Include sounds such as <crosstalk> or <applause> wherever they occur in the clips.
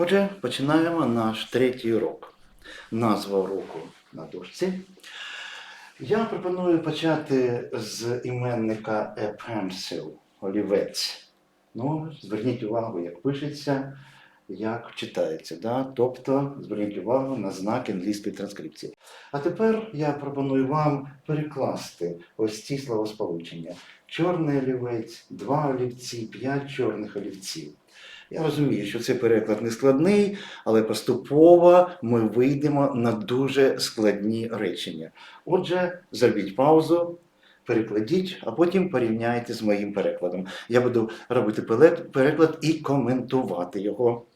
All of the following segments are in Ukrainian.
Отже, починаємо наш третій урок. Назва уроку на дошці. Я пропоную почати з іменника a pencil, олівець. Ну, зверніть увагу, як пишеться, як читається. Да? Тобто зверніть увагу на знак англійської транскрипції. А тепер я пропоную вам перекласти ось ці словосполучення. Чорний олівець, два олівці, п'ять чорних олівців. Я розумію, що цей переклад не складний, але поступово ми вийдемо на дуже складні речення. Отже, зробіть паузу, перекладіть, а потім порівняйте з моїм перекладом. Я буду робити переклад і коментувати його.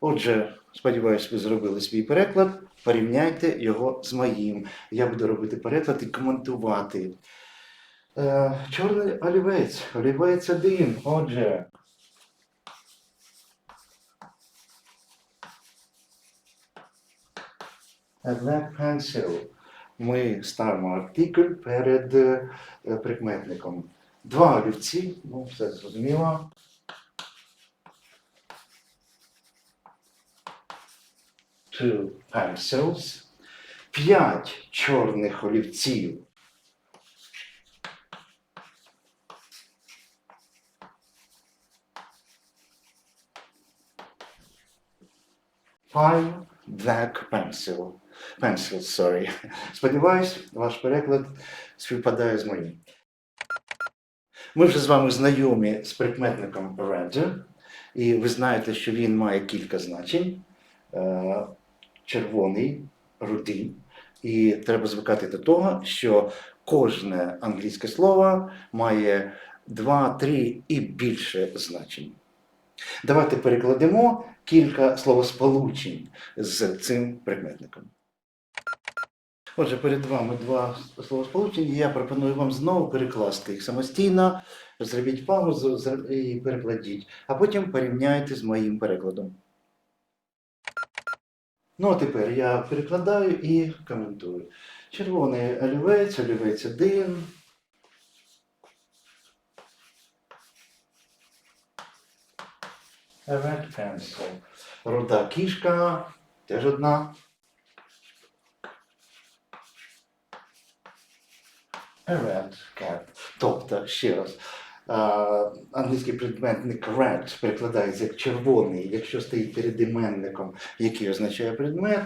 Отже, сподіваюся, ви зробили свій переклад. Порівняйте його з моїм. Я буду робити переклад і коментувати. Е, чорний олівець, олівець один. Отже. A black pencil. Ми ставимо артикль перед е, прикметником. Два олівці, ну все зрозуміло. Two pencils. П'ять чорних олівців. Five black pencil. Pencils, sorry. <laughs> Сподіваюсь, ваш переклад співпадає з моїм. Ми вже з вами знайомі з прикметником red, і ви знаєте, що він має кілька значень: Е, червоний, рудий. І треба звикати до того, що кожне англійське слово має два, три і більше значень. Давайте перекладемо кілька словосполучень з цим прикметником. Отже, перед вами два словосполучення. Я пропоную вам знову перекласти їх самостійно. Зробіть паузу і перекладіть, а потім порівняйте з моїм перекладом. Ну, а тепер я перекладаю і коментую. Червоний олівець, олівець один. Red pencil. Руда кішка, теж одна. A red cat. Тобто, ще раз, а, англійський предметник red перекладається як червоний, якщо стоїть перед іменником, який означає предмет.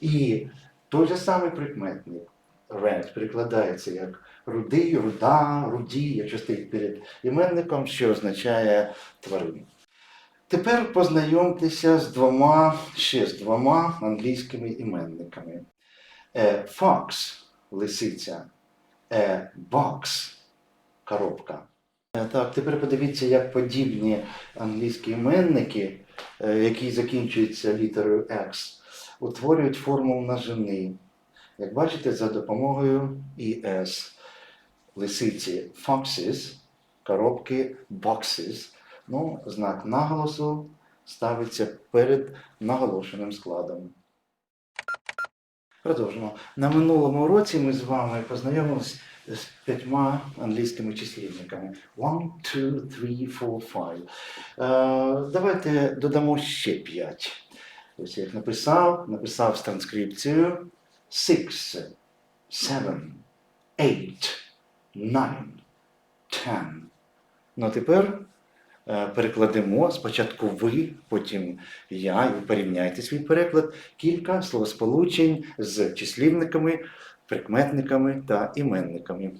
І той же самий прикметник red перекладається як рудий, руда, руді, якщо стоїть перед іменником, що означає тварину. Тепер познайомтеся з двома, ще з двома англійськими іменниками. A fox – лисиця, box – коробка. Е, Так, тепер подивіться, як подібні англійські іменники, е, які закінчуються літерою X, утворюють форму множини. Як бачите, за допомогою ES. Лисиці foxes, коробки boxes. Ну, знак наголосу ставиться перед наголошеним складом. Продовжимо. На минулому уроці ми з вами познайомилися з п'ятьма англійськими числівниками. One, two, three, four, five. Е, давайте додамо ще п'ять. Ось я їх написав, написав з транскрипцією. Six, seven, eight, nine, ten. Ну, тепер перекладемо спочатку ви, потім я, і порівняйте свій переклад, кілька словосполучень з числівниками, прикметниками та іменниками.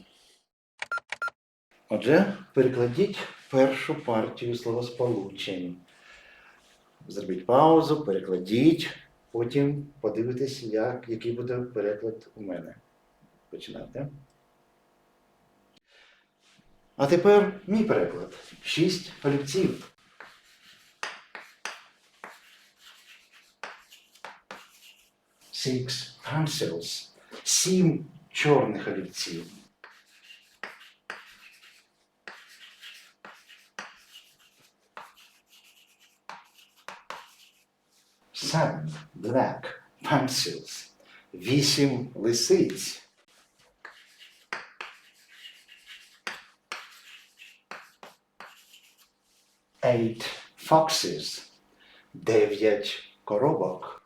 Отже, перекладіть першу партію словосполучень. Зробіть паузу, перекладіть, потім подивитесь, як, який буде переклад у мене. Починайте. А тепер мій переклад. Шість олівців. Six pencils. Сім чорних олівців. Seven black pencils. Вісім лисиць. Eight foxes. Дев'ять коробок.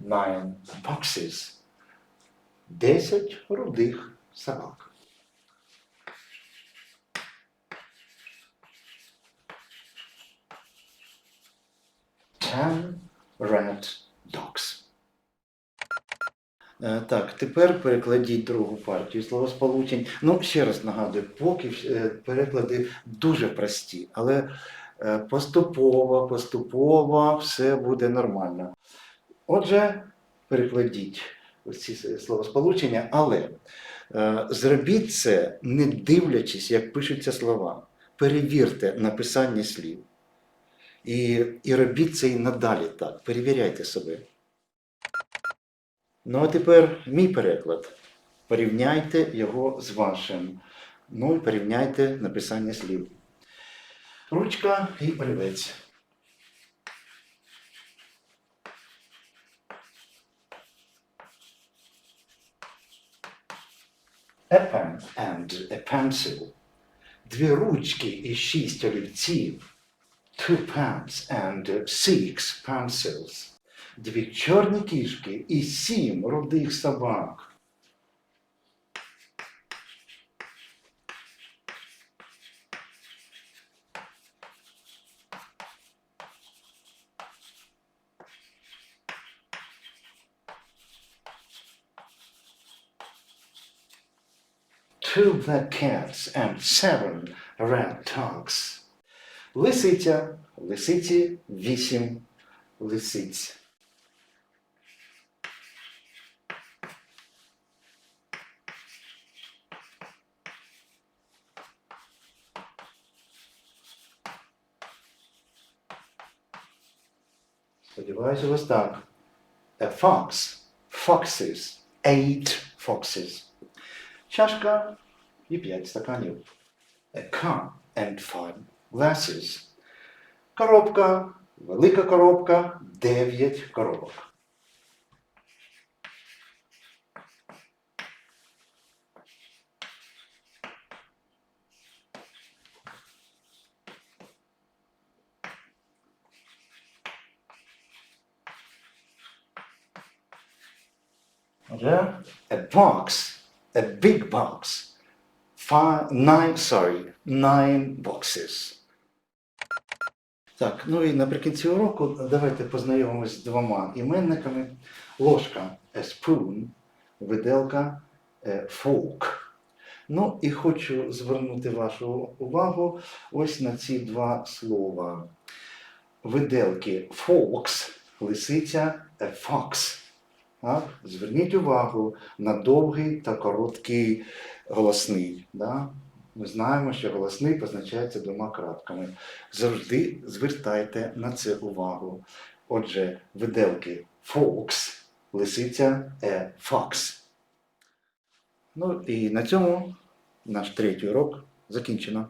Nine boxes. Десять рудих собак. Ten red dogs. Е, Так, тепер перекладіть другу партію словосполучень. Ну, ще раз нагадую, поки е, переклади дуже прості, але е, поступово, поступово все буде нормально. Отже, перекладіть ці словосполучення, але зробіть це, не дивлячись, як пишуться слова. Перевірте написання слів. І, і робіть це і надалі так. Перевіряйте себе. Ну, а тепер мій переклад. Порівняйте його з вашим. Ну і порівняйте написання слів. Ручка і олівець. A pen and a pencil. Дві ручки і шість олівців. Two pens and six pencils. Дві чорні кішки і сім рудих собак. Two black cats and seven red dogs. Лисиця, лисиці, вісім лисиць. Сподіваюся, вас так. A fox, foxes, eight foxes. Чашка і п'ять стаканів. A car and five glasses. Коробка, велика коробка, дев'ять коробок. Отже, a box, a big box, five, nine, sorry, nine boxes. Так, ну і наприкінці уроку давайте познайомимось з двома іменниками. Ложка a spoon, виделка a fork. Ну і хочу звернути вашу увагу ось на ці два слова. Виделки forks, лисиця, a fox. Так? Зверніть увагу на довгий та короткий голосний. Да? Ми знаємо, що голосний позначається двома кратками. Завжди звертайте на це увагу. Отже, виделки fox, лисиця е fox. Ну і на цьому наш третій урок закінчено.